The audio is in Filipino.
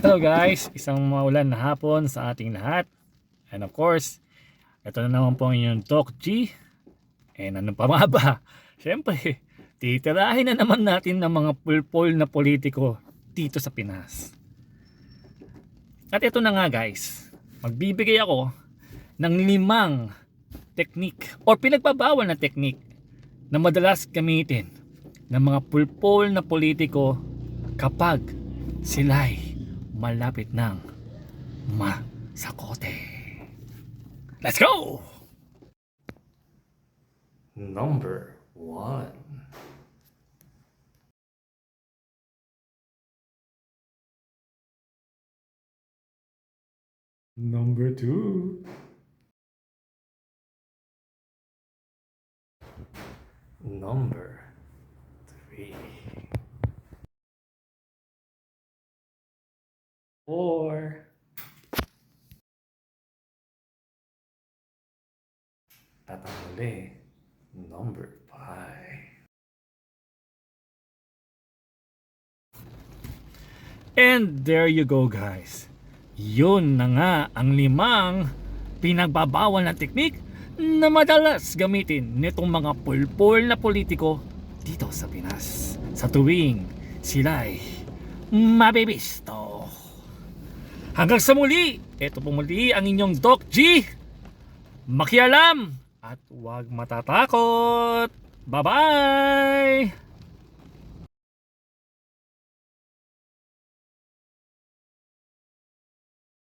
Hello guys, isang maulan na hapon sa ating lahat. And of course, ito na naman po ang inyong Doc G. And ano pa nga ba? Siyempre, titirahin na naman natin ng mga pulpol na politiko dito sa Pinas. At ito na nga guys, magbibigay ako ng limang technique or pinagbabawal na technique na madalas gamitin ng mga pulpol na politiko kapag sila'y malapit ng Masakote. Let's go! Number 1 Number 2 Number 3 Or At ang huli, number 5. And there you go guys. Yun na nga ang limang pinagbabawal na teknik na madalas gamitin nitong mga pulpol na politiko dito sa Pinas. Sa tuwing sila'y mabibisto. Hanggang sa muli, ito po muli ang inyong Doc G. Makialam at huwag matatakot. Bye-bye!